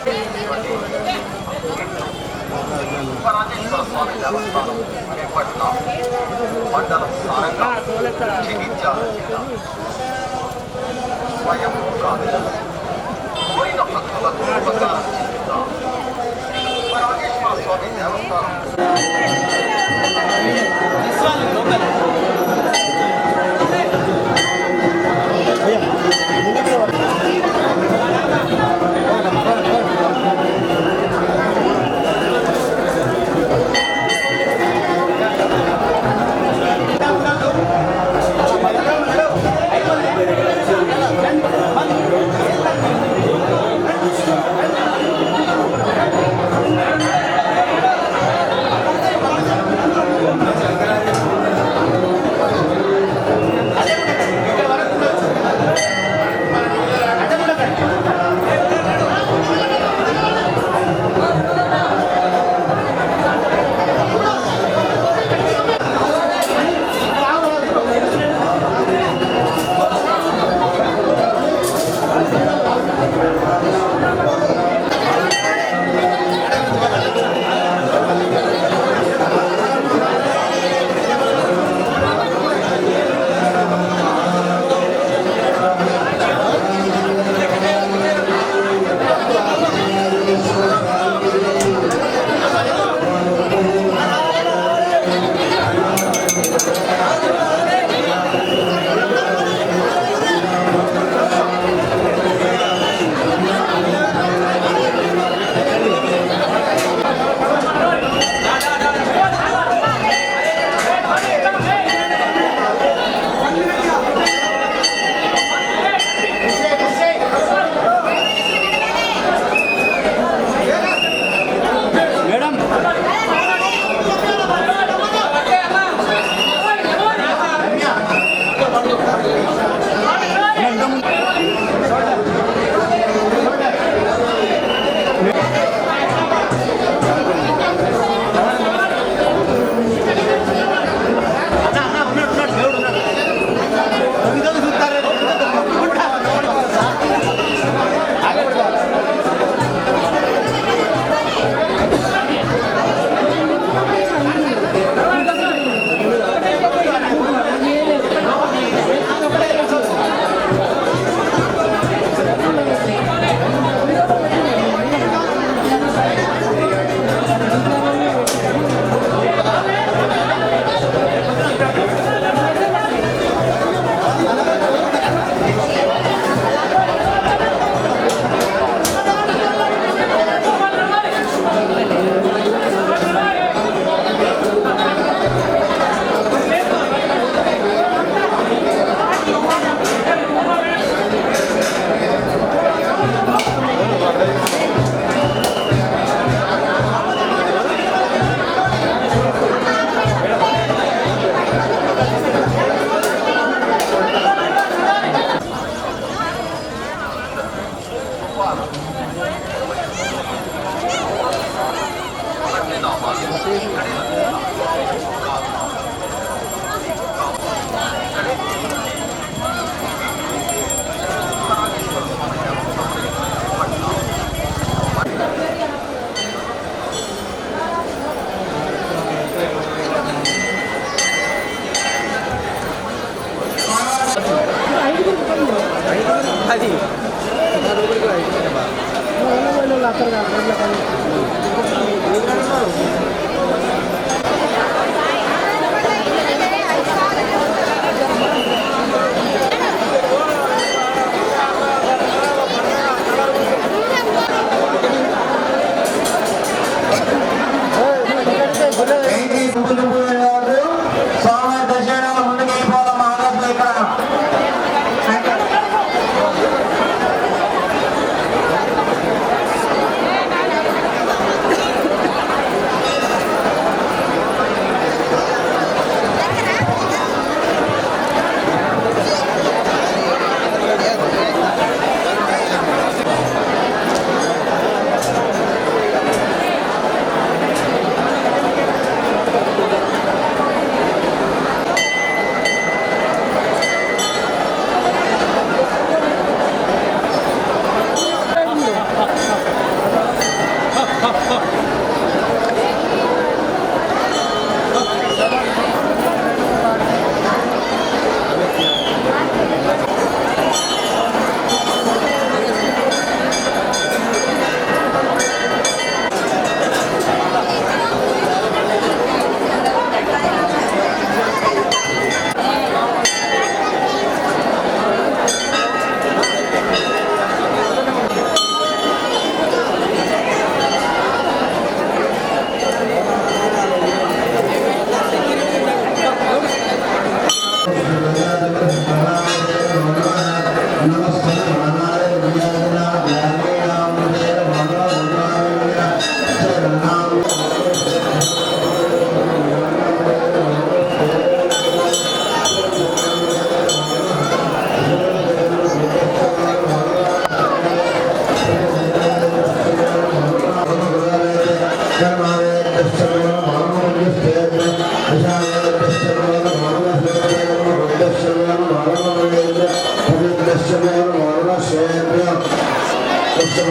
అట్లా చేస్తాను ఉపరాజేశ్వర స్వామి దేవస్థానం చేపట్టిన మండల స్థానంగా జగిత్యాల జిల్లా స్వయం కాదు కోరిన భక్తులకు ఉపకారం Gracias.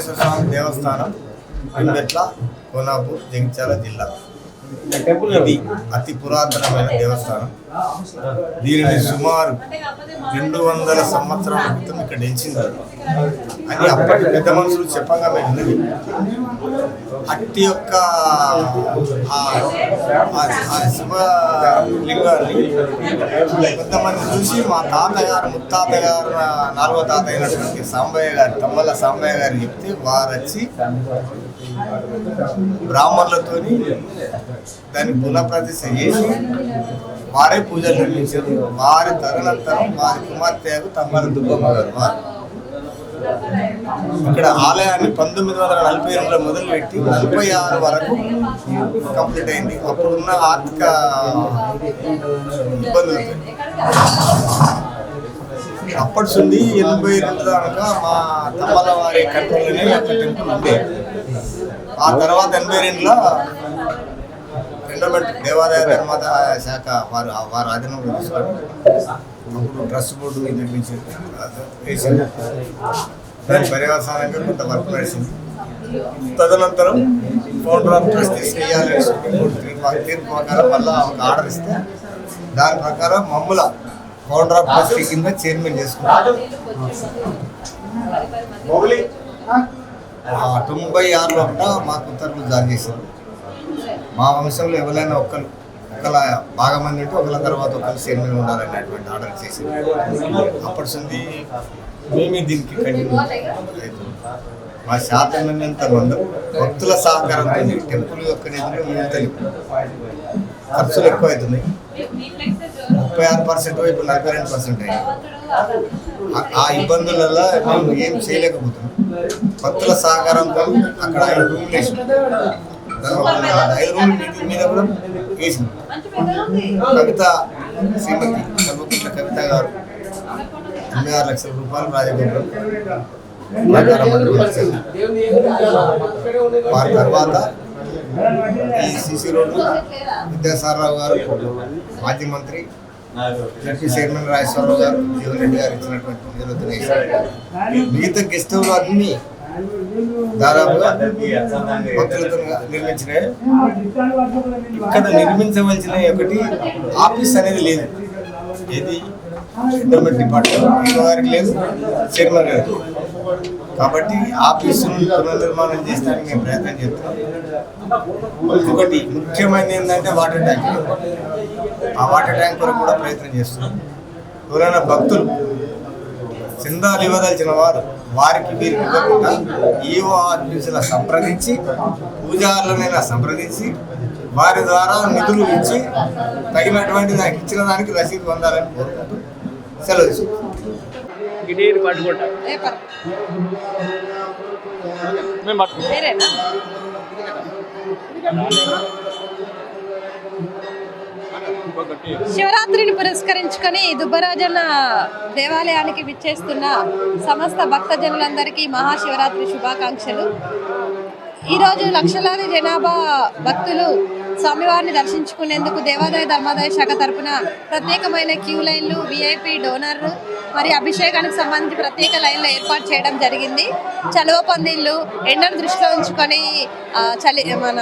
దుబ్బరాయేశ్వర స్వామి దేవస్థానం అంబెట్ల కోనాపూర్ జగిత్యాల జిల్లా. ఇది అతి పురాతనమైన దేవస్థానం. దీనిని సుమారు రెండు వందల సంవత్సరాల క్రితం ఇక్కడ నిలిచింది. అని అప్పటి పెద్ద మనుషులు చెప్పగా మేము విన్నది. అట్టి యొక్క ఆ- శివలింగాన్ని కొంతమంది చూసి మా తాతగారు ముత్తాతగారు గారు నాలుగో తాత అయినటువంటి సాంబయ్య గారు తమ్మల సాంబయ్య గారు చెప్తే వారు వచ్చి బ్రాహ్మణులతోని దాన్ని పునఃప్రతిష్ట చేసి వారే పూజలు నిర్మించారు వారి తదనంతరం వారి కుమార్తెకు తమ్మల దుబ్బమ్మ గారు వారు ఇక్కడ ఆలయాన్ని పంతొమ్మిది వందల నలభై రెండులో మొదలుపెట్టి నలభై ఆరు వరకు కంప్లీట్ అయింది అప్పుడున్న ఆర్థిక ఇబ్బందులతో అప్పటి నుండి ఎనభై రెండు దాకా మా తమ్మల వారి కంట్రోల్లోనే ఒక టెంపుల్ ఉంది ఆ తర్వాత ఎనభై రెండులో ఎండోమెంట్ దేవాదాయ ధర్మాదాయ శాఖ వారు వారు ఆధీనంలో తీసుకొని ట్రస్ట్ బోర్డు నిర్మించి వేసింది. దాని పర్యవసానంగా కొంత వర్క్ నడిచింది తదనంతరం ఫౌండర్ ఆఫ్ ట్రస్టీస్ వేయాలని సుప్రీంకోర్టు తీర్పు తీర్పు ప్రకారం మళ్ళా ఒక ఆర్డర్ ఇస్తే దాని ప్రకారం మమ్ముల ఫౌండర్ ఆఫ్ ట్రస్టీ కింద చైర్మన్ చేసుకున్నారు తొంభై ఆరు లోపల మాకు ఉత్తర్వులు జారీ చేశారు. మా వంశంలో ఎవరైనా ఒక్కరు ఒకళ్ళ బాగా మంది ఉంటే ఒకళ్ళ తర్వాత ఒకళ్ళు చైర్మన్ ఉండాలనేటువంటి ఆర్డర్ చేసి అప్పటి నుండి మేమే దీనికి కంటిన్యూ మా శాతం శాతమైనంత మంది భక్తుల సహకారంతో టెంపుల్ యొక్క నిధులు మిగులుతాయి ఖర్చులు ఎక్కువ అవుతున్నాయి ముప్పై ఆరు పర్సెంట్ ఇప్పుడు నలభై రెండు పర్సెంట్ అయ్యాయి. ఆ- ఇబ్బందులలో మేము ఏం చేయలేకపోతున్నాం. భక్తుల సహకారంతో అక్కడ రూమ్ ఐదు మీద- కూడా వేసింది. కవిత శ్రీమతి సర్వకుట్ల కవిత గారు. తొమ్మిది ఆరు లక్షల రూపాయలు రాజగోపురం వారి తర్వాత ఈ సిసి రోడ్డు విద్యాసారరావు గారు మాజీ మంత్రి జడ్పీ చైర్మన్ రాజేశ్వరరావు గారు జీవన్ రెడ్డి గారు ఇచ్చినటువంటి నిధులతో వేశారు. మిగతా గెస్ట్ అన్ని దాదాపుగా భక్తులతో నిర్మించినాయి ఇక్కడ నిర్మించవలసిన ఒకటి ఆఫీస్ అనేది లేదు. ఏది? ఎండోమెంట్ డిపార్ట్మెంట్ గారికి లేదు? చైర్మన్ గారికి. కాబట్టి ఆఫీసును పునర్నిర్మాణం చేస్తానికి మేము ప్రయత్నం చేస్తాం ఇంకొకటి ముఖ్యమైనది ఏంటంటే వాటర్ ట్యాంక్. ఆ వాటర్ ట్యాంక్ కొరకు కూడా ప్రయత్నం చేస్తున్నాం. ఎవరైనా భక్తులు చిందాలు ఇవ్వదలిచిన వారు వారికి వీరికి ఇవ్వకుండా ఈవో ఆఫీసుల సంప్రదించి పూజారులనైనా సంప్రదించి వారి ద్వారా నిధులు ఇచ్చి తగినటువంటి దానికి ఇచ్చిన దానికి రసీదు పొందాలని కోరుకుంటూ సెలవు మేము శివరాత్రిని పురస్కరించుకొని దుబ్బరాజన్న దేవాలయానికి విచ్చేస్తున్న సమస్త భక్తజనులందరికీ మహాశివరాత్రి శుభాకాంక్షలు. ఈరోజు లక్షలాది జనాభా భక్తులు స్వామివారిని దర్శించుకునేందుకు దేవాదాయ ధర్మాదాయ శాఖ తరపున ప్రత్యేకమైన క్యూ లైన్లు విఐపి డోనర్ మరి అభిషేకానికి సంబంధించి ప్రత్యేక లైన్లు ఏర్పాటు చేయడం జరిగింది. చలువ పందిళ్ళు ఎండను దృష్టిలో ఉంచుకొని చలి మన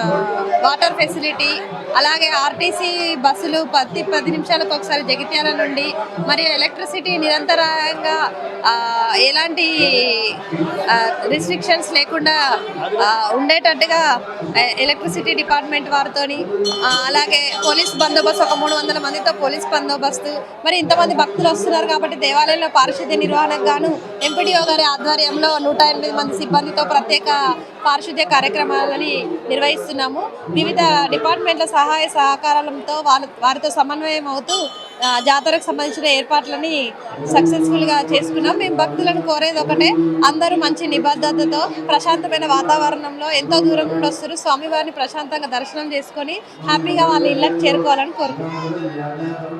వాటర్ ఫెసిలిటీ అలాగే ఆర్టీసీ బస్సులు ప్రతి పది నిమిషాలకు ఒకసారి జగిత్యాల నుండి మరియు ఎలక్ట్రిసిటీ నిరంతరంగా ఎలాంటి రిస్ట్రిక్షన్స్ లేకుండా ఉండేటట్టుగా ఎలక్ట్రిసిటీ డిపార్ట్మెంట్ వారితోని అలాగే పోలీస్ బందోబస్తు ఒక మూడు వందల మందితో పోలీస్ బందోబస్తు. మరి ఇంతమంది భక్తులు వస్తున్నారు కాబట్టి దేవాలయంలో పారిశుద్ధ్య నిర్వహణకు గాను ఎంపీడీఓ గారి ఆధ్వర్యంలో నూట ఎనిమిది మంది సిబ్బందితో ప్రత్యేక పారిశుద్ధ్య కార్యక్రమాలని నిర్వహిస్తున్నాము. వివిధ డిపార్ట్మెంట్ల సహాయ సహకారాలతో వాళ్ళ వారితో సమన్వయం అవుతూ జాతరకు సంబంధించిన ఏర్పాట్లని సక్సెస్ఫుల్గా చేసుకున్నాం. మేము భక్తులను కోరేది ఒకటే అందరూ మంచి నిబద్ధతతో ప్రశాంతమైన వాతావరణంలో ఎంతో దూరం నుండి వస్తారు. స్వామివారిని ప్రశాంతంగా దర్శనం చేసుకొని హ్యాపీగా వాళ్ళ ఇళ్ళకి చేరుకోవాలని కోరుకుంటున్నాం.